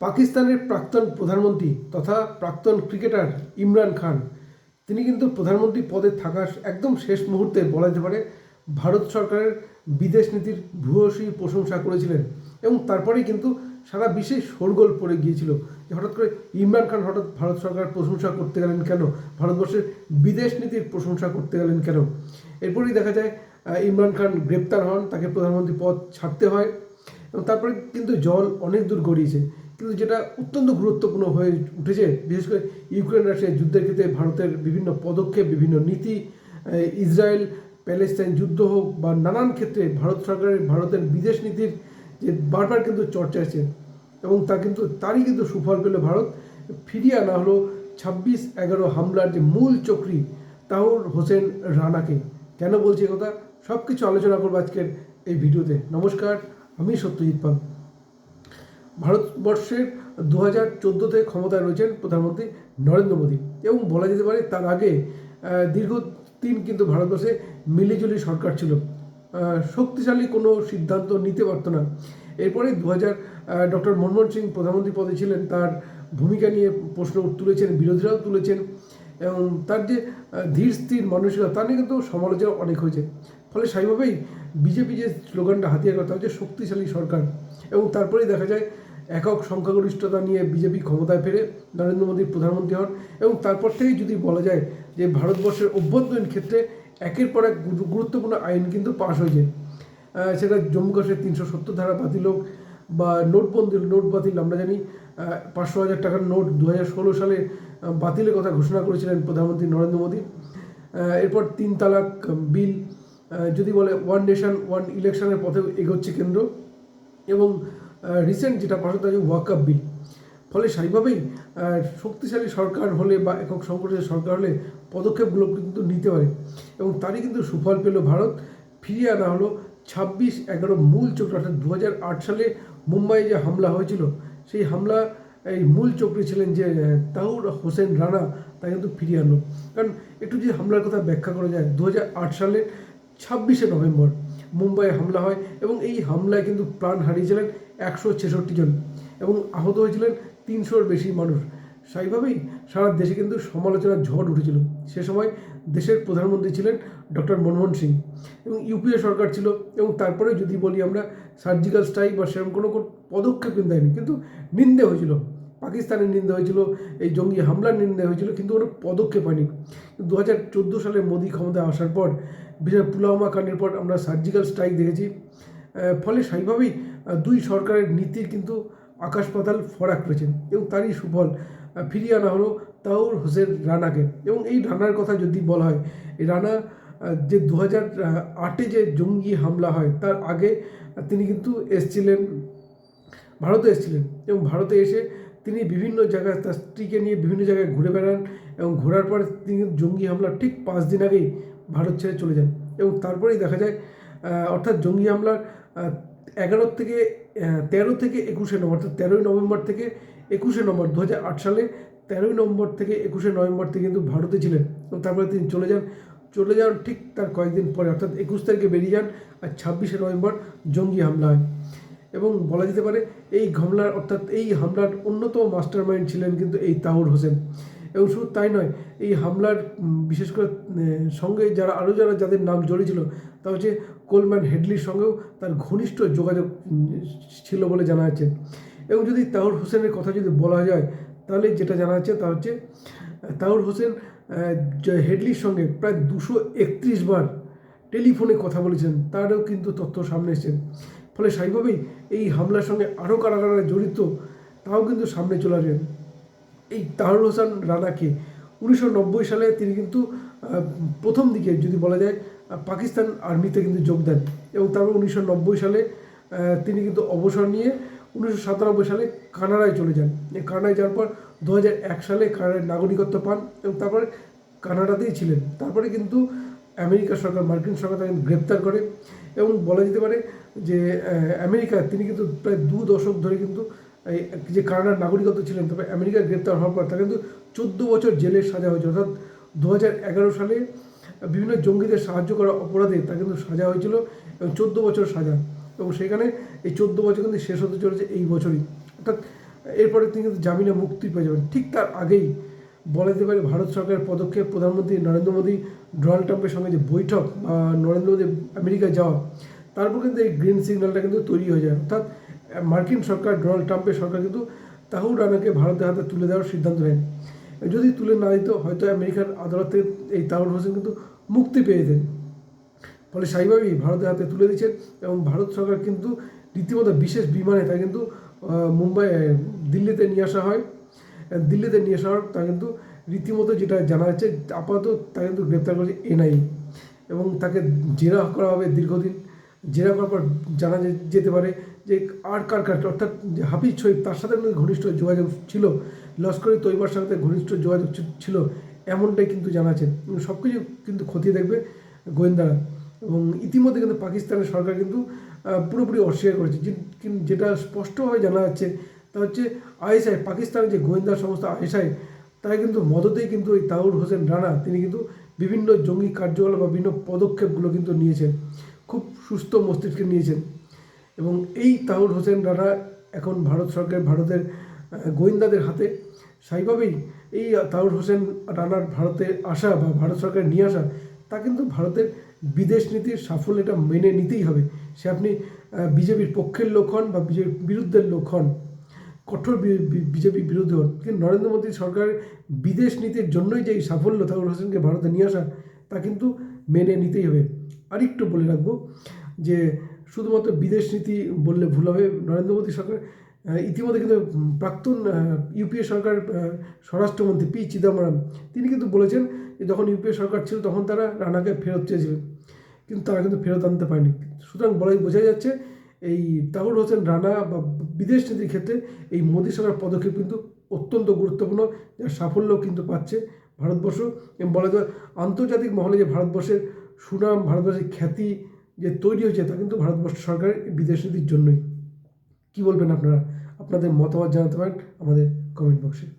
পাকিস্তানের প্রাক্তন প্রধানমন্ত্রী তথা প্রাক্তন ক্রিকেটার ইমরান খান। তিনি কিন্তু প্রধানমন্ত্রী পদে থাকার একদম শেষ মুহূর্তে বলা যেতে পারে ভারত সরকারের বিদেশ নীতির ভূয়সী প্রশংসা করেছিলেন এবং তারপরেই কিন্তু সারা বিশ্বে শোরগোল পড়ে গিয়েছিল যে হঠাৎ করে ইমরান খান হঠাৎ ভারত সরকার প্রশংসা করতে গেলেন কেন? ভারতবর্ষের বিদেশ নীতির প্রশংসা করতে গেলেন কেন? এরপরেই দেখা যায় ইমরান খান গ্রেপ্তার হন, তাকে প্রধানমন্ত্রী পদ ছাড়তে হয় এবং তারপরে কিন্তু জল অনেক দূর গড়িয়েছে। কিন্তু যেটা অত্যন্ত গুরুত্বপূর্ণ হয়ে উঠেছে, বিশেষ করে ইউক্রেন রাশিয়া যুদ্ধের ক্ষেত্রে ভারতের বিভিন্ন পদক্ষেপ, বিভিন্ন নীতি ইসরায়েল, প্যালেস্তাইন যুদ্ধ হোক বা নানান ক্ষেত্রে ভারত সরকারের, ভারতের বিদেশ নীতির যে বারবার কিন্তু চর্চা আছে এবং তা কিন্তু, তারই কিন্তু সুফল পেল ভারত। ফিরিয়ে আনা হলো ছাব্বিশ এগারো হামলার যে মূল চক্রী তাহুর হোসেন রানাকে। কেন বলছি কথা? সব কিছু আলোচনা করব আজকের এই ভিডিওতে। নমস্কার, আমি সত্যজিৎ পাল। ভারতবর্ষের দু হাজার চোদ্দোতে ক্ষমতায় রয়েছেন প্রধানমন্ত্রী নরেন্দ্র মোদী। এবং বলা যেতে পারে তার আগে আহ, দীর্ঘদিন কিন্তু ভারতবর্ষে মিলিজুলি সরকার ছিল। শক্তিশালী কোনো সিদ্ধান্ত নিতে পারত না। এরপরে দু হাজার ডক্টর মনমোহন সিং প্রধানমন্ত্রী পদে ছিলেন। তার ভূমিকা নিয়ে প্রশ্ন তুলেছেন বিরোধীরাও তুলেছেন। এবং তার যে ধীর স্থির মানসিকতা তা নিয়ে কিন্তু সমালোচনা অনেক হয়েছে। ফলে স্বাভাবিকভাবেই বিজেপি যে স্লোগানটা হাতিয়ার কথা হচ্ছে শক্তিশালী সরকার। এবং তারপরেই দেখা যায় একক সংখ্যাগরিষ্ঠতা নিয়ে বিজেপি ক্ষমতায় ফেরে নরেন্দ্র মোদী প্রধানমন্ত্রী হন এবং তারপর থেকেই যদি বলা যায় যে ভারতবর্ষের অভ্যন্তরীণ ক্ষেত্রে একের পর এক গুরুত্বপূর্ণ আইন কিন্তু পাশ হয়েছে। সেটা জম্মু কাশ্মীর তিনশো সত্তর ধারা বাতিল হোক বা নোটবন্দি, নোট বাতিল আমরা জানি পাঁচশো হাজার টাকার নোট দু হাজার ষোলো সালে বাতিলের কথা ঘোষণা করেছিলেন প্রধানমন্ত্রী নরেন্দ্র মোদী। এরপর তিন তালাক বিল যদি বলে ওয়ান নেশন ওয়ান ইলেকশনের পথে এগোচ্ছে কেন্দ্র এবং রিসেন্ট যেটা পাশ হচ্ছে ওয়াকআপ বিল। ফলে স্বাভাবিকভাবেই শক্তিশালী সরকার হলে বা একক সংগঠনের সরকার হলে পদক্ষেপগুলো কিন্তু নিতে পারে। এবং তারই কিন্তু সুফল পেল ভারত। ফিরিয়ে আনা হলো ছাব্বিশ এগারো মূল চক্র, অর্থাৎ দু হাজার আট সালে মুম্বাইয়ে যে হামলা হয়েছিল, সেই হামলা, এই মূল চক্রী ছিলেন যে তাহুর হোসেন রানা, তা কিন্তু ফিরিয়ে আনলো। কারণ একটু যদি হামলার কথা ব্যাখ্যা করা যায় দু সালে ছাব্বিশে নভেম্বর মুম্বাইয়ে হামলা হয় এবং এই হামলায় কিন্তু প্রাণ হারিয়েছিলেন একশো ছেষট্টি জন এবং আহত হয়েছিলেন তিনশোর বেশি মানুষ। স্বাভাবিকভাবেই সারা দেশে কিন্তু সমালোচনার ঝড় উঠেছিল। সে সময় দেশের প্রধানমন্ত্রী ছিলেন ডক্টর মনমোহন সিং এবং ইউপিএ সরকার ছিল এবং তারপরে যদি বলি আমরা সার্জিক্যাল স্ট্রাইক বা সেরকম কোনো পদক্ষেপ কিন্তু দেয়নি। কিন্তু নিন্দে হয়েছিল। পাকিস্তানের নিন্দা হয়েছিল এই জঙ্গি হামলার নিন্দা হয়েছিল কিন্তু কোনো পদক্ষেপ হয়নি। দু হাজার চোদ্দ সালে মোদী ক্ষমতায় আসার পর বিশেষ পুলওয়ামা কাণ্ডের পর আমরা সার্জিক্যাল স্ট্রাইক দেখেছি। ফলে আহ, দুই সরকারের নীতির কিন্তু আকাশ পাতাল ফরাক রয়েছে এবং তারই সুফল ফিরিয়ে আনা হলো তাউর হোসেন রানাকে। এবং এই রানার কথা যদি বলা হয়, এই রানা যে দু হাজার আটে যে জঙ্গি হামলা হয়, তার আগে তিনি কিন্তু এসছিলেন, ভারতে এসেছিলেন। এবং ভারতে এসে তিনি বিভিন্ন জায়গায় তার স্ত্রীকে নিয়ে বিভিন্ন জায়গায় ঘুরে বেড়ান এবং ঘোরার পর তিনি জঙ্গি হামলার ঠিক পাঁচ দিন আগেই ভারত ছেড়ে চলে যান। এবং তারপরেই দেখা যায় অর্থাৎ জঙ্গি হামলার এগারো থেকে তেরো থেকে একুশে নভেম্বর, অর্থাৎ তেরোই নভেম্বর থেকে একুশে নভেম্বর দু আট সালে, তেরোই নভেম্বর থেকে একুশে নভেম্বর থেকে কিন্তু ভারতে ছিলেন এবং তারপরে তিনি চলে যান। চলে যাওয়ার ঠিক তার কয়েকদিন পরে, অর্থাৎ একুশ তারিখে বেরিয়ে যান আর ছাব্বিশে নভেম্বর জঙ্গি হামলা হয় এবং বলা যেতে পারে, এই হামলার অর্থাৎ এই হামলার অন্যতম মাস্টার মাইন্ড ছিলেন কিন্তু এই তাহুর হোসেন। এবং শুধু তাই নয়, এই হামলার বিশেষ করে সঙ্গে যারা আরও যারা যাদের নাম জড়িয়েছিল, তা হচ্ছে কোলম্যান হেডলির সঙ্গেও তার ঘনিষ্ঠ যোগাযোগ ছিল বলে জানা যাচ্ছে। এবং যদি তাহুর হোসেনের কথা যদি বলা যায়, তাহলে যেটা জানা যাচ্ছে তা হচ্ছে তাহুর হোসেন হেডলির সঙ্গে প্রায় দুশো একত্রিশ বার টেলিফোনে কথা বলেছেন, তারও কিন্তু তথ্য সামনে এসেছে। ফলে স্বাভাবিকভাবেই এই হামলার সঙ্গে আরও কারা কারা জড়িত, তাও কিন্তু সামনে চলে আসবেন এই তাহরুল হোসেন রানাকে উনিশশো নব্বই সালে তিনি কিন্তু প্রথম দিকে যদি বলা যায় পাকিস্তান আর্মিতে কিন্তু যোগ দেন এবং তারপর উনিশশো নব্বই সালে তিনি কিন্তু অবসর নিয়ে উনিশশো সাতানব্বই সালে কানাডায় চলে যান। কানাডায় যাওয়ার পর দু এক সালে কানাডার নাগরিকত্ব পান এবং তারপরে কানাডাতেই ছিলেন। তারপরে কিন্তু আমেরিকা সরকার, মার্কিন সরকার তাকে গ্রেপ্তার করে এবং বলা যেতে পারে যে আমেরিকা, তিনি কিন্তু প্রায় দু দশক ধরে কিন্তু যে কানাডার নাগরিকত্ব ছিলেন, তবে আমেরিকার গ্রেপ্তার হওয়ার পর তাকে কিন্তু চোদ্দ বছর জেলের সাজা হয়েছে অর্থাৎ দু হাজার এগারো সালে বিভিন্ন জঙ্গিদের সাহায্য করা অপরাধে তা কিন্তু সাজা হয়েছিল এবং চোদ্দ বছর সাজা। এবং সেখানে এই চোদ্দ বছর কিন্তু শেষ হতে চলেছে এই বছরই। অর্থাৎ এরপরে তিনি কিন্তু জামিনে মুক্তি পেয়ে যাবেন। ঠিক তার আগেই বলা যেতে পারে ভারত সরকারের পদক্ষেপ প্রধানমন্ত্রী নরেন্দ্র মোদী, ডোনাল্ড ট্রাম্পের সঙ্গে যে বৈঠক বা নরেন্দ্র মোদী আমেরিকায় যাওয়া তারপর কিন্তু এই গ্রিন সিগন্যালটা কিন্তু তৈরি হয়ে যায়। অর্থাৎ মার্কিন সরকার, ডোনাল্ড ট্রাম্পের সরকার কিন্তু তাহুর রানাকে ভারতের হাতে তুলে দেওয়ার সিদ্ধান্ত নেন। যদি তুলে না দিত, হয়তো আমেরিকার আদালত এই তাহুর হোসেন কিন্তু মুক্তি পেয়ে যেতেন। ফলে স্বাভাবিকভাবেই ভারতের হাতে তুলে দিচ্ছেন এবং ভারত সরকার কিন্তু রীতিমতো বিশেষ বিমানে তা কিন্তু মুম্বাই দিল্লিতে নিয়ে আসা হয়। দিল্লিতে নিয়ে আসা হয় তা কিন্তু রীতিমতো যেটা জানা যাচ্ছে, আপাতত তা কিন্তু গ্রেপ্তার করেছে এনআই। এবং তাকে জেরা করা হবে দীর্ঘদিন। জেরা করার পর জানা যেতে পারে যে আর কার কার অর্থাৎ হাফিজ শহীদ, তার সাথে কিন্তু ঘনিষ্ঠ যোগাযোগ ছিল। লস্করি তৈবার সাথে ঘনিষ্ঠ যোগাযোগ ছিল, এমনটাই কিন্তু জানা আছে। সব কিছু কিন্তু খতিয়ে দেখবে গোয়েন্দারা। এবং ইতিমধ্যে কিন্তু পাকিস্তানের সরকার কিন্তু পুরোপুরি অস্বীকার করেছে। যেটা স্পষ্টভাবে জানা যাচ্ছে, তা হচ্ছে আইএসআই, পাকিস্তানের যে গোয়েন্দা সংস্থা আইএসআই, তারা কিন্তু মদতেই কিন্তু এই তাউর হোসেন রানা, তিনি কিন্তু বিভিন্ন জঙ্গি কার্যকলাপ বা বিভিন্ন পদক্ষেপগুলো কিন্তু নিয়েছেন। খুব সুস্থ মস্তিষ্কে নিয়েছেন। এবং এই তাউর হোসেন রানা এখন ভারত সরকার, ভারতের গোয়েন্দাদের হাতে। স্বাভাবিকভাবেই এই তাউর হোসেন রানার ভারতে আসা বা ভারত সরকার নিয়ে আসা, তা কিন্তু ভারতের বিদেশ নীতির সাফল্য এটা মেনে নিতেই হবে। সে আপনি বিজেপির পক্ষের লোক হন বা বিজেপির বিরুদ্ধের লোক হন, কঠোর বিজেপির বিরুদ্ধে হন, কিন্তু নরেন্দ্র মোদী সরকারের বিদেশ নীতির জন্যই যে এই সাফল্য তাউর হোসেনকে ভারতে নিয়ে আসা, তা কিন্তু মেনে নিতেই হবে। আরেকটু বলে রাখব যে, শুধুমাত্র বিদেশ নীতি বললে ভুল হবে। নরেন্দ্র মোদী সরকার ইতিমধ্যে কিন্তু প্রাক্তন ইউপিএ সরকার স্বরাষ্ট্রমন্ত্রী পি চিদম্বরম, তিনি কিন্তু বলেছেন যে, যখন ইউপিএ সরকার ছিল, তখন তারা রানাকে ফেরত চেয়েছিলেন কিন্তু তারা কিন্তু ফেরত আনতে পারেনি। সুতরাং বলাই বোঝা যাচ্ছে, এই তাহুর হোসেন রানা বা বিদেশ নীতির ক্ষেত্রে এই মোদী সরকার পদক্ষেপ কিন্তু অত্যন্ত গুরুত্বপূর্ণ, যার সাফল্য কিন্তু পাচ্ছে। ভারতবর্ষ এবং বলা যায় আন্তর্জাতিক মহলে যে ভারতবর্ষের সুনাম, ভারতবর্ষের খ্যাতি যে তৈরি হয়েছে, তা কিন্তু ভারতবর্ষ সরকারের বিদেশ নীতির জন্যই। কী বলবেন আপনারা? আপনাদের মতামত জানাতে পারেন আমাদের কমেন্ট বক্সে